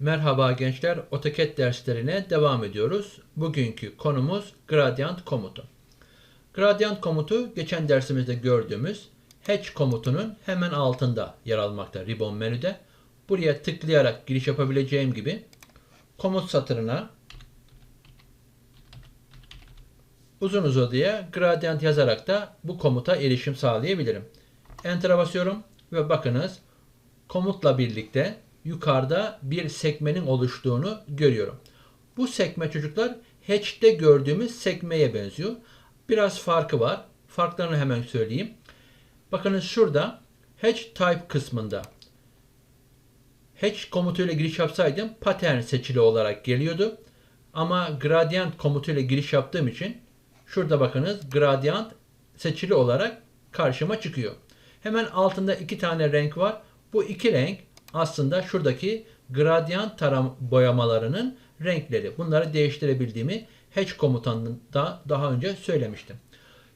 Merhaba gençler, AutoCAD derslerine devam ediyoruz. Bugünkü konumuz gradient komutu. Gradient komutu geçen dersimizde gördüğümüz hatch komutunun hemen altında yer almakta ribbon menüde. Buraya tıklayarak giriş yapabileceğim gibi komut satırına uzun uzadıya gradient yazarak da bu komuta erişim sağlayabilirim. Enter'a basıyorum ve bakınız komutla birlikte yukarıda bir sekmenin oluştuğunu görüyorum. Bu sekme çocuklar hatch'te gördüğümüz sekmeye benziyor. Biraz farkı var. Farklarını hemen söyleyeyim. Bakınız şurada hatch type kısmında hatch komutuyla giriş yapsaydım pattern seçili olarak geliyordu. Ama gradient komutuyla giriş yaptığım için şurada bakınız gradient seçili olarak karşıma çıkıyor. Hemen altında iki tane renk var. Bu iki renk aslında şuradaki gradient taram boyamalarının renkleri. Bunları değiştirebildiğimi hatch komutanında daha önce söylemiştim.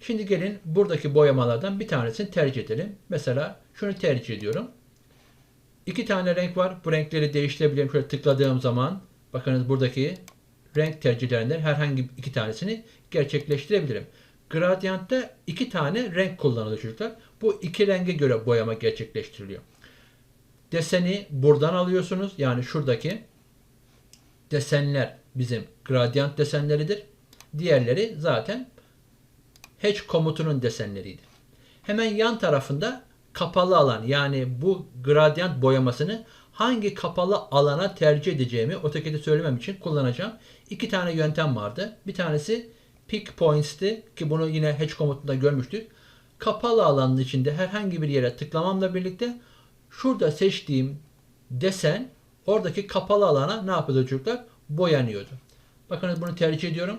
Şimdi gelin buradaki boyamalardan bir tanesini tercih edelim. Mesela şunu tercih ediyorum. İki tane renk var. Bu renkleri değiştirebilirim. Şöyle tıkladığım zaman bakınız buradaki renk tercihlerinden herhangi iki tanesini gerçekleştirebilirim. Gradient'te iki tane renk kullanılıyor çocuklar. Bu iki renge göre boyama gerçekleştiriliyor. Deseni buradan alıyorsunuz. Yani şuradaki desenler bizim gradient desenleridir. Diğerleri zaten hatch komutunun desenleriydi. Hemen yan tarafında kapalı alan yani bu gradient boyamasını hangi kapalı alana tercih edeceğimi AutoCAD'e söylemem için kullanacağım. İki tane yöntem vardı. Bir tanesi pick points'ti ki bunu yine hatch komutunda görmüştük. Kapalı alanın içinde herhangi bir yere tıklamamla birlikte şurada seçtiğim desen oradaki kapalı alana ne yapıyordu çocuklar? Boyanıyordu. Bakın bunu tercih ediyorum.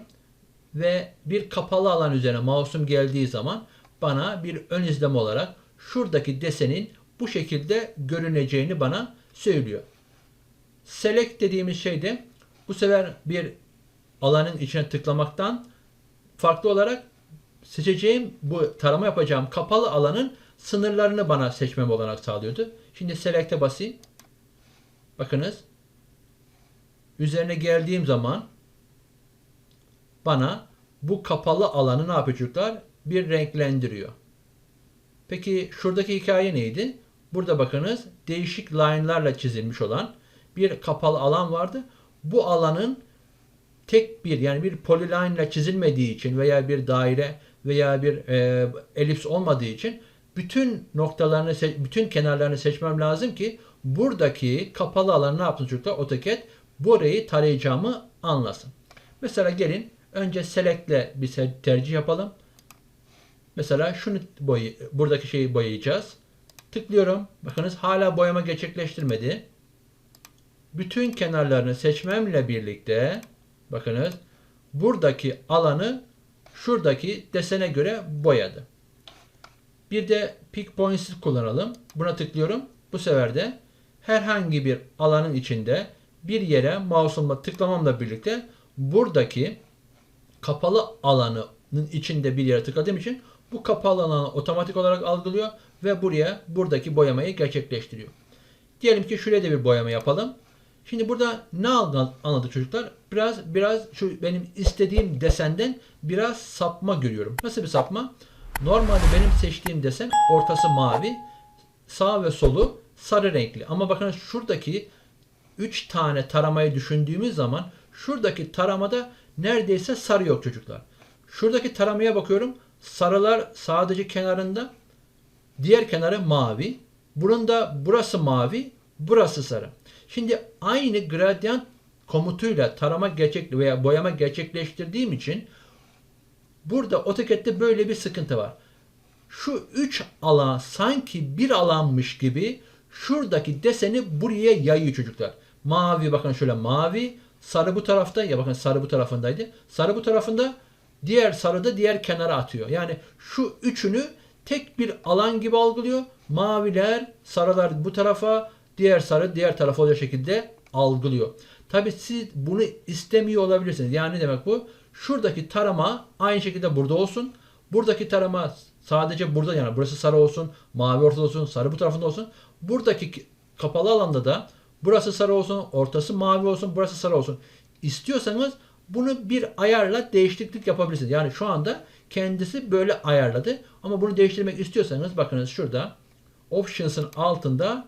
Ve bir kapalı alan üzerine mouse'um geldiği zaman bana bir ön izleme olarak şuradaki desenin bu şekilde görüneceğini bana söylüyor. Select dediğimiz şey de bu sefer bir alanın içine tıklamaktan farklı olarak seçeceğim bu tarama yapacağım kapalı alanın sınırlarını bana seçmem olarak sağlıyordu. Şimdi select'e basayım. Bakınız. Üzerine geldiğim zaman bana bu kapalı alanı ne yapacaklar? Bir renklendiriyor. Peki şuradaki hikaye neydi? Burada bakınız değişik line'larla çizilmiş olan bir kapalı alan vardı. Bu alanın tek bir yani bir polyline ile çizilmediği için veya bir daire veya bir e, elips olmadığı için bütün noktalarını, bütün kenarlarını seçmem lazım ki buradaki kapalı alanı ne yapsın çocuklar? AutoCAD burayı tarayacağımı anlasın. Mesela gelin önce select'le bir tercih yapalım. Mesela şunu boy buradaki şeyi boyayacağız. Tıklıyorum. Bakınız hala boyama gerçekleştirmedi. Bütün kenarlarını seçmemle birlikte bakınız buradaki alanı şuradaki desene göre boyadı. Bir de pick points kullanalım. Buna tıklıyorum. Bu sefer de herhangi bir alanın içinde bir yere mouse'umla tıklamamla birlikte buradaki kapalı alanın içinde bir yere tıkladığım için bu kapalı alanı otomatik olarak algılıyor ve buraya buradaki boyamayı gerçekleştiriyor. Diyelim ki şuraya da bir boyama yapalım. Şimdi burada ne anladı çocuklar? Biraz biraz şu benim istediğim desenden biraz sapma görüyorum. Nasıl bir sapma? Normalde benim seçtiğim desen ortası mavi, sağ ve solu sarı renkli. Ama bakın şuradaki 3 tane taramayı düşündüğümüz zaman şuradaki taramada neredeyse sarı yok çocuklar. Şuradaki taramaya bakıyorum. Sarılar sadece kenarında. Diğer kenarı mavi. Bunun da burası mavi, burası sarı. Şimdi aynı gradient komutuyla tarama gerçek veya boyama gerçekleştirdiğim için burada AutoCAD'de böyle bir sıkıntı var. Şu üç alan sanki bir alanmış gibi şuradaki deseni buraya yayıyor çocuklar. Mavi bakın şöyle mavi, sarı bu tarafta ya bakın sarı bu tarafındaydı. Sarı bu tarafında, diğer sarı da diğer kenara atıyor. Yani şu üçünü tek bir alan gibi algılıyor. Maviler, sarılar bu tarafa, diğer sarı diğer tarafa olacak şekilde algılıyor. Tabi siz bunu istemiyor olabilirsiniz. Yani ne demek bu? Şuradaki tarama aynı şekilde burada olsun. Buradaki tarama sadece burada yani burası sarı olsun, mavi ortada olsun, sarı bu tarafında olsun. Buradaki kapalı alanda da Burası sarı olsun, ortası mavi olsun, burası sarı olsun. İstiyorsanız bunu bir ayarla değişiklik yapabilirsiniz. Yani şu anda kendisi böyle ayarladı. Ama bunu değiştirmek istiyorsanız bakınız şurada Options'ın altında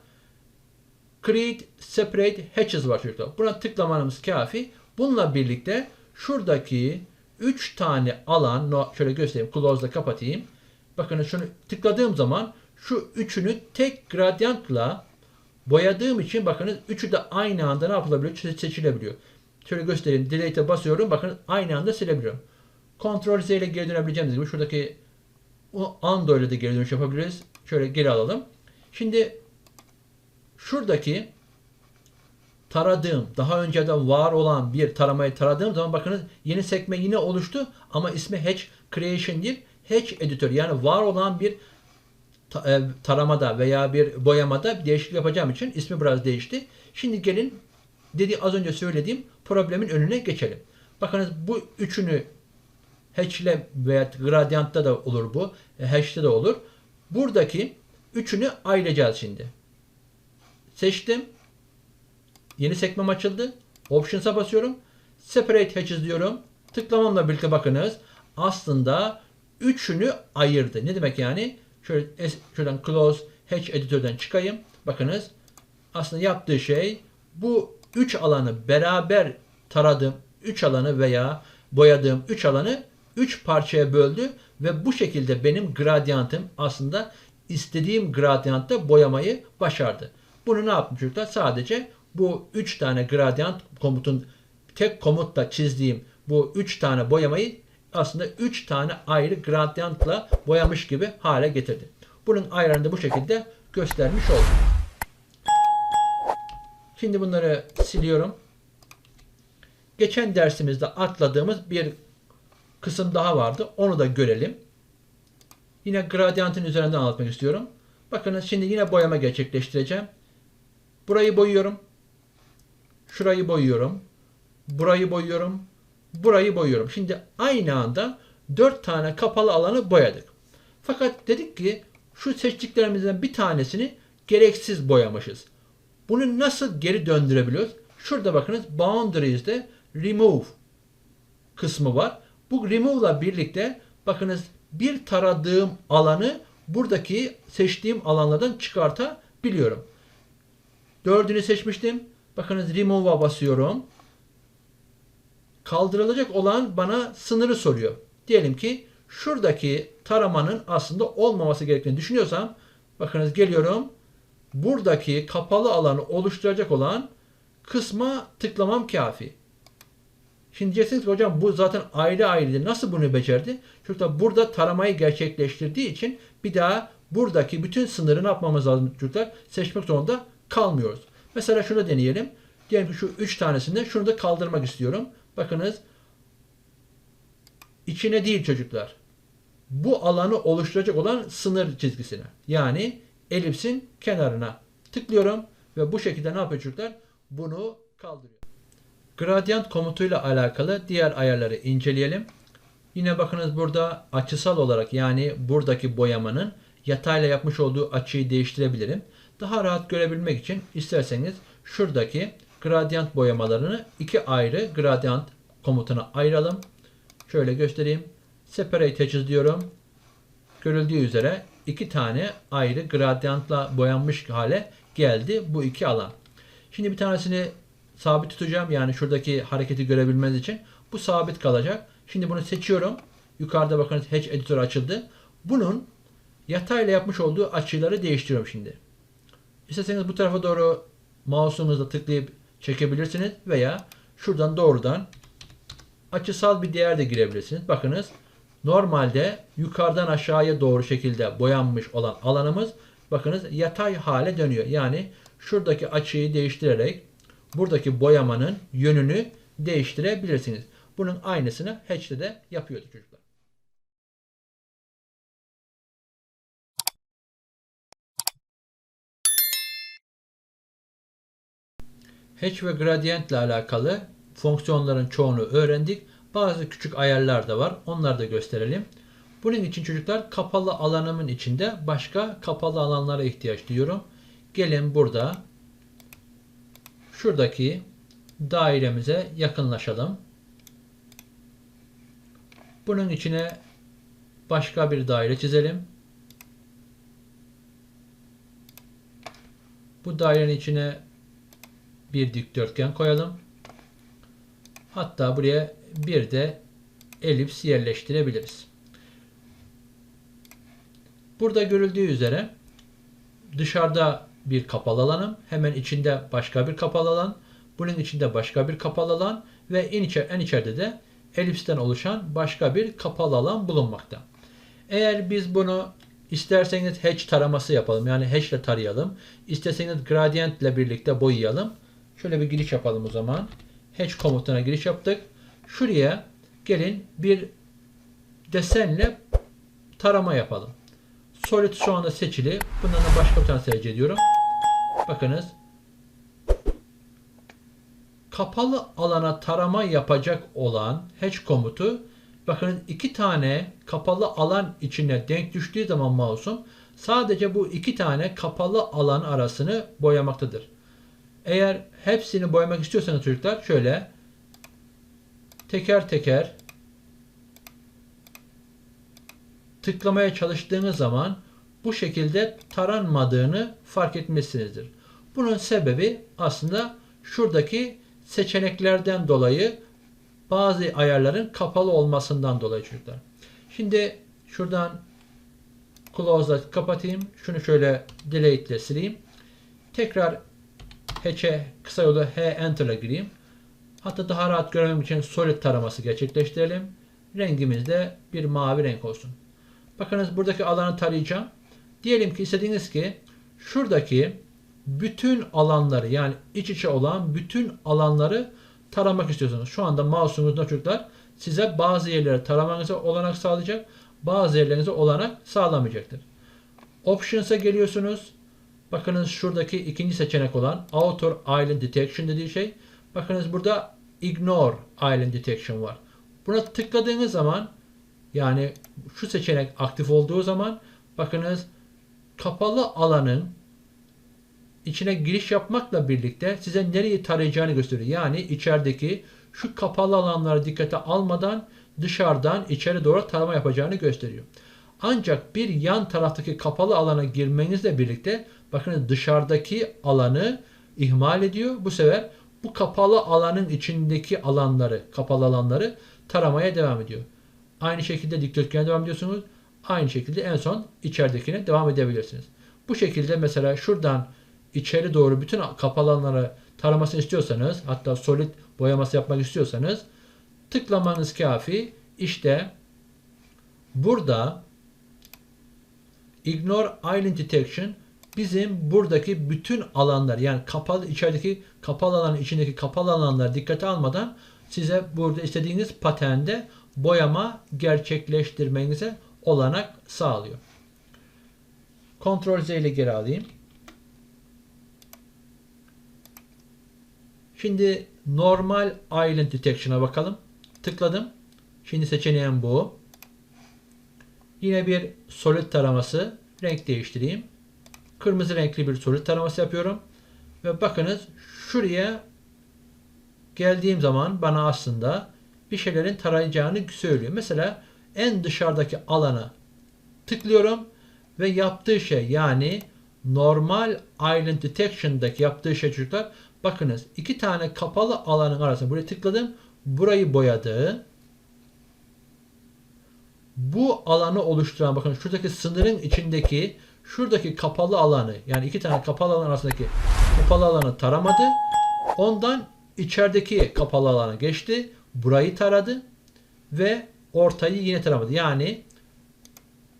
Create Separate Hatches var çocuklar. Buna tıklamanız kafi. Bununla birlikte şuradaki 3 tane alan şöyle göstereyim. Close'da kapatayım. Bakın şunu tıkladığım zaman şu üçünü tek gradyantla boyadığım için bakınız üçü de aynı anda ne yapılabiliyor? Seçilebiliyor. Şöyle göstereyim. Delete'e basıyorum. Bakın aynı anda silebiliyorum. Ctrl Z ile geri dönebileceğimiz gibi şuradaki Undo ile de geri dönüş yapabiliriz. Şöyle geri alalım. Şimdi şuradaki taradığım, daha önceden var olan bir taramayı taradığım zaman bakınız yeni sekme yine oluştu ama ismi Hatch Creation değil, Hatch Editor. Yani var olan bir e, taramada veya bir boyamada bir değişiklik yapacağım için ismi biraz değişti. Şimdi gelin dedi az önce söylediğim problemin önüne geçelim. Bakınız bu üçünü hatchle veya gradientta da olur bu. E, hash'te de olur. Buradaki üçünü ayıracağız şimdi. Seçtim. Yeni sekmem açıldı. Options'a basıyorum. Separate Hatches diyorum. Tıklamamla birlikte bakınız. Aslında üçünü ayırdı. Ne demek yani? Şöyle şuradan Close Hatch Editör'den çıkayım. Bakınız. Aslında yaptığı şey bu üç alanı beraber taradığım üç alanı veya boyadığım üç alanı üç parçaya böldü ve bu şekilde benim gradyantım aslında istediğim gradyantta boyamayı başardı. Bunu ne yaptım çocuklar? Sadece bu 3 tane gradient komutun tek komutla çizdiğim bu 3 tane boyamayı aslında 3 tane ayrı gradientla boyamış gibi hale getirdi. Bunun ayarını bu şekilde göstermiş oldum. Şimdi bunları siliyorum. Geçen dersimizde atladığımız bir kısım daha vardı. Onu da görelim. Yine gradient'in üzerinden anlatmak istiyorum. Bakın şimdi yine boyama gerçekleştireceğim. Burayı boyuyorum. Şurayı boyuyorum. Burayı boyuyorum. Burayı boyuyorum. Şimdi aynı anda 4 tane kapalı alanı boyadık. Fakat dedik ki şu seçtiklerimizden bir tanesini gereksiz boyamışız. Bunu nasıl geri döndürebiliyoruz? Şurada bakınız boundaries'de remove kısmı var. Bu remove ile birlikte bakınız bir taradığım alanı buradaki seçtiğim alanlardan çıkartabiliyorum. Dördünü seçmiştim. Bakınız remove'a basıyorum. Kaldırılacak olan bana sınırı soruyor. Diyelim ki şuradaki taramanın aslında olmaması gerektiğini düşünüyorsam bakınız geliyorum. Buradaki kapalı alanı oluşturacak olan kısma tıklamam kafi. Şimdi diyeceksiniz ki hocam bu zaten ayrı ayrıydı. Nasıl bunu becerdi? Çocuklar burada taramayı gerçekleştirdiği için bir daha buradaki bütün sınırı ne yapmamız lazım çocuklar? Seçmek zorunda kalmıyoruz. Mesela şunu deneyelim. Diyelim ki şu 3 tanesinde şunu da kaldırmak istiyorum. Bakınız içine değil çocuklar. Bu alanı oluşturacak olan sınır çizgisine. Yani elipsin kenarına tıklıyorum ve bu şekilde ne yapıyor çocuklar? Bunu kaldırıyor. Gradient komutuyla alakalı diğer ayarları inceleyelim. Yine bakınız burada açısal olarak yani buradaki boyamanın yatayla yapmış olduğu açıyı değiştirebilirim. Daha rahat görebilmek için isterseniz şuradaki gradient boyamalarını iki ayrı gradient komutuna ayıralım. Şöyle göstereyim. Separate Hatches diyorum. Görüldüğü üzere iki tane ayrı gradientla boyanmış hale geldi bu iki alan. Şimdi bir tanesini sabit tutacağım. Yani şuradaki hareketi görebilmeniz için. Bu sabit kalacak. Şimdi bunu seçiyorum. Yukarıda bakın Hatch Editor açıldı. Bunun yatayla yapmış olduğu açıları değiştiriyorum şimdi. İsterseniz bu tarafa doğru mouse'unuzla tıklayıp çekebilirsiniz veya şuradan doğrudan açısal bir değer de girebilirsiniz. Bakınız normalde yukarıdan aşağıya doğru şekilde boyanmış olan alanımız bakınız yatay hale dönüyor. Yani şuradaki açıyı değiştirerek buradaki boyamanın yönünü değiştirebilirsiniz. Bunun aynısını Hatch'te de yapıyordu çocuklar. Hatch ve gradient ile alakalı fonksiyonların çoğunu öğrendik. Bazı küçük ayarlar da var. Onları da gösterelim. Bunun için çocuklar kapalı alanımın içinde başka kapalı alanlara ihtiyaç duyuyorum. Gelin burada şuradaki dairemize yakınlaşalım. Bunun içine başka bir daire çizelim. Bu dairenin içine bir dikdörtgen koyalım. Hatta buraya bir de elips yerleştirebiliriz. Burada görüldüğü üzere dışarıda bir kapalı alanım, hemen içinde başka bir kapalı alan, bunun içinde başka bir kapalı alan ve en, içer, en içeride de elipsten oluşan başka bir kapalı alan bulunmakta. Eğer biz bunu isterseniz hatch taraması yapalım. Yani hatch ile tarayalım. İsterseniz gradient ile birlikte boyayalım. Şöyle bir giriş yapalım o zaman. Hatch komutuna giriş yaptık. Şuraya gelin bir desenle tarama yapalım. Solid şu anda seçili. Bundan da başka bir tane tercih ediyorum. Bakınız. Kapalı alana tarama yapacak olan hatch komutu bakın iki tane kapalı alan içine denk düştüğü zaman mouse'um sadece bu iki tane kapalı alan arasını boyamaktadır. Eğer hepsini boyamak istiyorsanız çocuklar şöyle teker teker tıklamaya çalıştığınız zaman bu şekilde taranmadığını fark etmişsinizdir. Bunun sebebi aslında şuradaki seçeneklerden dolayı bazı ayarların kapalı olmasından dolayı çocuklar. Şimdi şuradan close'la kapatayım. Şunu şöyle delete ile sileyim. Tekrar hatch'e kısa yolu H enter'la gireyim. Hatta daha rahat görmem için solid taraması gerçekleştirelim. Rengimiz de bir mavi renk olsun. Bakınız buradaki alanı tarayacağım. Diyelim ki istediğiniz ki şuradaki bütün alanları yani iç içe olan bütün alanları taramak istiyorsunuz. Şu anda mouse'unuzda çocuklar size bazı yerleri taramanıza olanak sağlayacak. Bazı yerlerinize olanak sağlamayacaktır. Options'a geliyorsunuz. Bakınız şuradaki ikinci seçenek olan Outer Island Detection dediği şey. Bakınız burada Ignore Island Detection var. Buna tıkladığınız zaman yani şu seçenek aktif olduğu zaman bakınız kapalı alanın içine giriş yapmakla birlikte size nereyi tarayacağını gösteriyor. Yani içerideki şu kapalı alanları dikkate almadan dışarıdan içeri doğru tarama yapacağını gösteriyor. Ancak bir yan taraftaki kapalı alana girmenizle birlikte bakın dışarıdaki alanı ihmal ediyor. Bu sefer bu kapalı alanın içindeki alanları, kapalı alanları taramaya devam ediyor. Aynı şekilde dikdörtgene devam ediyorsunuz. Aynı şekilde en son içeridekine devam edebilirsiniz. Bu şekilde mesela şuradan içeri doğru bütün kapalı alanları taramasını istiyorsanız hatta solid boyaması yapmak istiyorsanız tıklamanız kafi. İşte burada Ignore Island Detection bizim buradaki bütün alanlar yani kapalı içerideki kapalı alanın içindeki kapalı alanları dikkate almadan size burada istediğiniz patende boyama gerçekleştirmenize olanak sağlıyor. Ctrl Z ile geri alayım. Şimdi normal island detection'a bakalım. Tıkladım. Şimdi seçeneğim bu. Yine bir solid taraması. Renk değiştireyim. Kırmızı renkli bir solid taraması yapıyorum. Ve bakınız şuraya geldiğim zaman bana aslında bir şeylerin tarayacağını söylüyor. Mesela en dışarıdaki alana tıklıyorum ve yaptığı şey yani normal island detection'daki yaptığı şey çocuklar bakınız iki tane kapalı alanın arasında buraya tıkladım. Burayı boyadı. Bu alanı oluşturan bakın şuradaki sınırın içindeki şuradaki kapalı alanı yani iki tane kapalı alan arasındaki kapalı alanı taramadı. Ondan içerideki kapalı alana geçti. Burayı taradı ve ortayı yine taramadı. Yani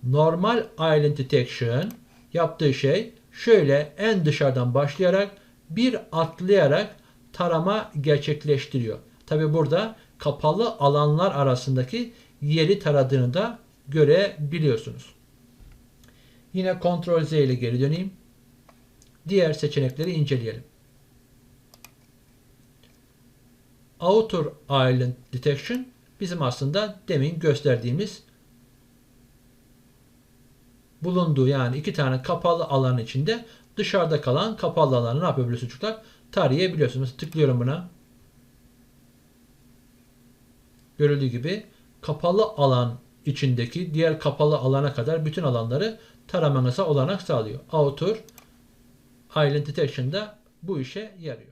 normal island detection yaptığı şey şöyle en dışarıdan başlayarak bir atlayarak tarama gerçekleştiriyor. Tabi burada kapalı alanlar arasındaki yeri taradığını da görebiliyorsunuz. Yine Ctrl Z ile geri döneyim. Diğer seçenekleri inceleyelim. Outer Island Detection bizim aslında demin gösterdiğimiz bulunduğu yani iki tane kapalı alan içinde dışarıda kalan kapalı alanı ne yapabiliyorsunuz çocuklar? tarayabiliyorsunuz. Tıklıyorum buna. Görüldüğü gibi kapalı alan içindeki diğer kapalı alana kadar bütün alanları taramanıza olanak sağlıyor. Outer Island Detection'da bu işe yarıyor.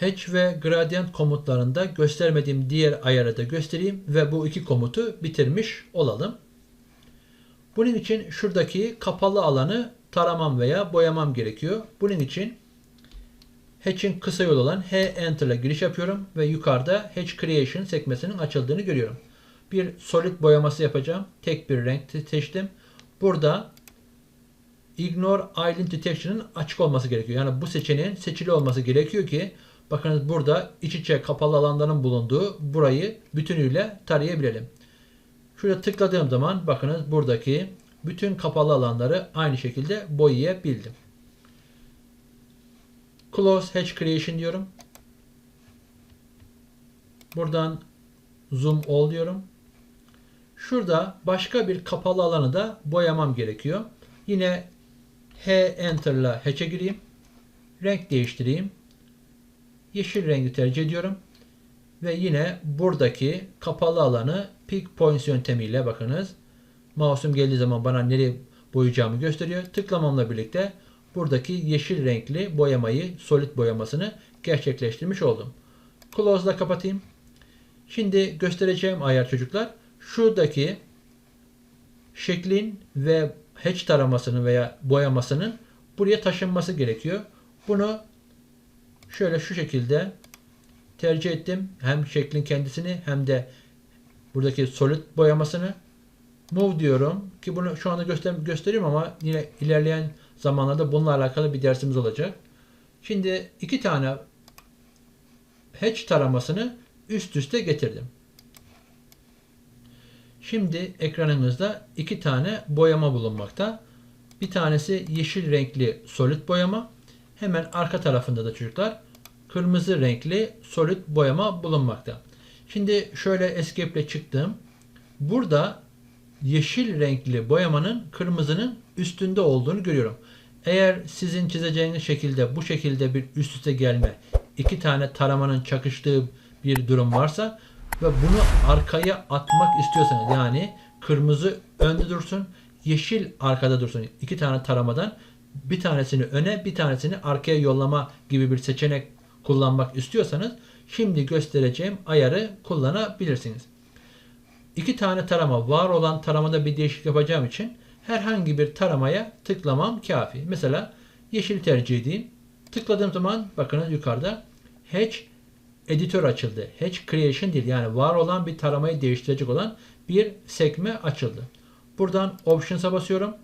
Hatch ve Gradient komutlarında göstermediğim diğer ayarı da göstereyim ve bu iki komutu bitirmiş olalım. Bunun için şuradaki kapalı alanı taramam veya boyamam gerekiyor. Bunun için Hatch'in kısa yolu olan H Enter ile giriş yapıyorum ve yukarıda Hatch Creation sekmesinin açıldığını görüyorum. Bir solid boyaması yapacağım. Tek bir renk seçtim. Burada Ignore Island Detection'ın açık olması gerekiyor. Yani bu seçeneğin seçili olması gerekiyor ki bakınız burada iç içe kapalı alanların bulunduğu burayı bütünüyle tarayabilelim. Şurada tıkladığım zaman bakınız buradaki bütün kapalı alanları aynı şekilde boyayabildim. Close Hatch Creation diyorum. Buradan Zoom All diyorum. Şurada başka bir kapalı alanı da boyamam gerekiyor. Yine H Enter ile Hatch'e gireyim. Renk değiştireyim. Yeşil rengi tercih ediyorum. Ve yine buradaki kapalı alanı Pick Points yöntemiyle bakınız. Mouse'um geldiği zaman bana nereye boyayacağımı gösteriyor. Tıklamamla birlikte buradaki yeşil renkli boyamayı, solid boyamasını gerçekleştirmiş oldum. Close'la kapatayım. Şimdi göstereceğim ayar çocuklar. Şuradaki şeklin ve hatch taramasının veya boyamasının buraya taşınması gerekiyor. Bunu şöyle şu şekilde tercih ettim. Hem şeklin kendisini hem de buradaki solid boyamasını move diyorum ki bunu şu anda göster göstereyim ama yine ilerleyen zamanlarda bununla alakalı bir dersimiz olacak. Şimdi iki tane hatch taramasını üst üste getirdim. Şimdi ekranımızda iki tane boyama bulunmakta. Bir tanesi yeşil renkli solid boyama. Hemen arka tarafında da çocuklar kırmızı renkli solid boyama bulunmakta. Şimdi şöyle escape ile çıktım. Burada yeşil renkli boyamanın kırmızının üstünde olduğunu görüyorum. Eğer sizin çizeceğiniz şekilde bu şekilde bir üst üste gelme, iki tane taramanın çakıştığı bir durum varsa ve bunu arkaya atmak istiyorsanız yani kırmızı önde dursun, yeşil arkada dursun. iki tane taramadan bir tanesini öne, bir tanesini arkaya yollama gibi bir seçenek kullanmak istiyorsanız şimdi göstereceğim ayarı kullanabilirsiniz. İki tane tarama var olan taramada bir değişiklik yapacağım için herhangi bir taramaya tıklamam kafi. Mesela yeşil tercih edeyim. Tıkladığım zaman bakınız yukarıda Hatch editör açıldı. Hatch Creation değil yani var olan bir taramayı değiştirecek olan bir sekme açıldı. Buradan Options'a basıyorum.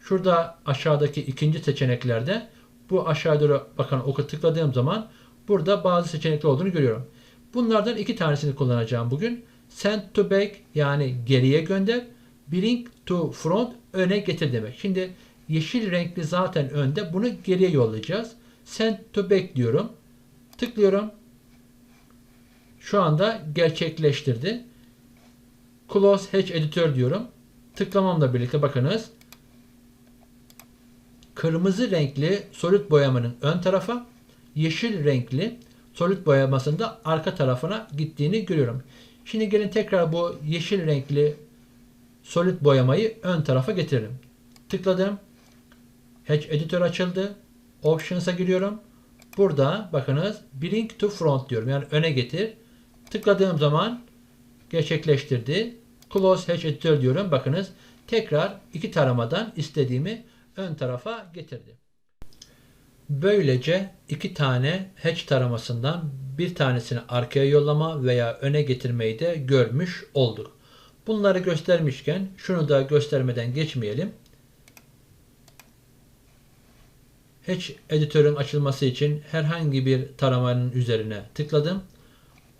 Şurada aşağıdaki ikinci seçeneklerde bu aşağı doğru bakın oku tıkladığım zaman burada bazı seçenekler olduğunu görüyorum. Bunlardan iki tanesini kullanacağım bugün. Send to back yani geriye gönder. Bring to front öne getir demek. Şimdi yeşil renkli zaten önde. Bunu geriye yollayacağız. Send to back diyorum. Tıklıyorum. Şu anda gerçekleştirdi. Close Hatch Editor diyorum. Tıklamamla birlikte bakınız. Kırmızı renkli solid boyamanın ön tarafa, yeşil renkli solid boyamasında arka tarafına gittiğini görüyorum. Şimdi gelin tekrar bu yeşil renkli solid boyamayı ön tarafa getirelim. Tıkladım. Hatch Editor açıldı. Options'a giriyorum. Burada bakınız Bring to Front diyorum. Yani öne getir. Tıkladığım zaman gerçekleştirdi. Close Hatch Editor diyorum. Bakınız tekrar iki taramadan istediğimi ön tarafa getirdi. Böylece iki tane hatch taramasından bir tanesini arkaya yollama veya öne getirmeyi de görmüş olduk. Bunları göstermişken şunu da göstermeden geçmeyelim. Hatch editörün açılması için herhangi bir taramanın üzerine tıkladım.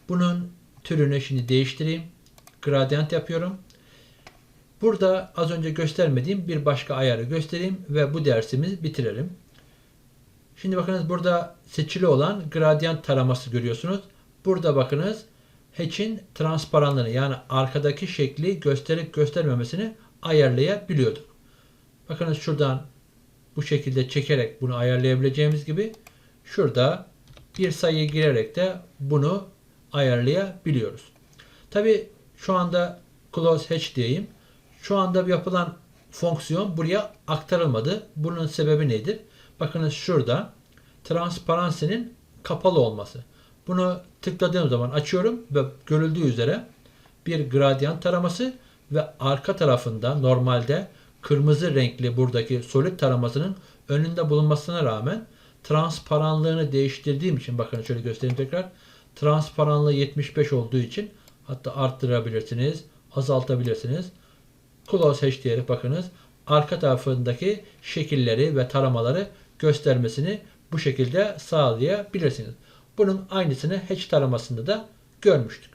Bunun türünü şimdi değiştireyim. Gradient yapıyorum. Burada az önce göstermediğim bir başka ayarı göstereyim ve bu dersimizi bitirelim. Şimdi bakınız burada seçili olan gradient taraması görüyorsunuz. Burada bakınız hatch'in transparanlığını yani arkadaki şekli gösterip göstermemesini ayarlayabiliyorduk. Bakınız şuradan bu şekilde çekerek bunu ayarlayabileceğimiz gibi şurada bir sayı girerek de bunu ayarlayabiliyoruz. Tabi şu anda close hatch diyeyim. Şu anda yapılan fonksiyon buraya aktarılmadı. Bunun sebebi nedir? Bakınız şurada transparansenin kapalı olması. Bunu tıkladığım zaman açıyorum ve görüldüğü üzere bir gradient taraması ve arka tarafında normalde kırmızı renkli buradaki solid taramasının önünde bulunmasına rağmen transparanlığını değiştirdiğim için bakın şöyle göstereyim tekrar. Transparanlığı 75 olduğu için hatta arttırabilirsiniz, azaltabilirsiniz. Close Hatch diyerek bakınız arka tarafındaki şekilleri ve taramaları göstermesini bu şekilde sağlayabilirsiniz. Bunun aynısını hatch taramasında da görmüştük.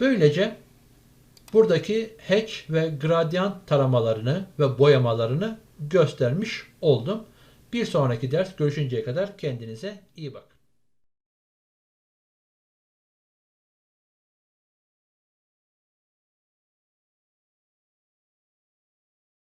Böylece buradaki hatch ve gradient taramalarını ve boyamalarını göstermiş oldum. Bir sonraki ders görüşünceye kadar kendinize iyi bakın.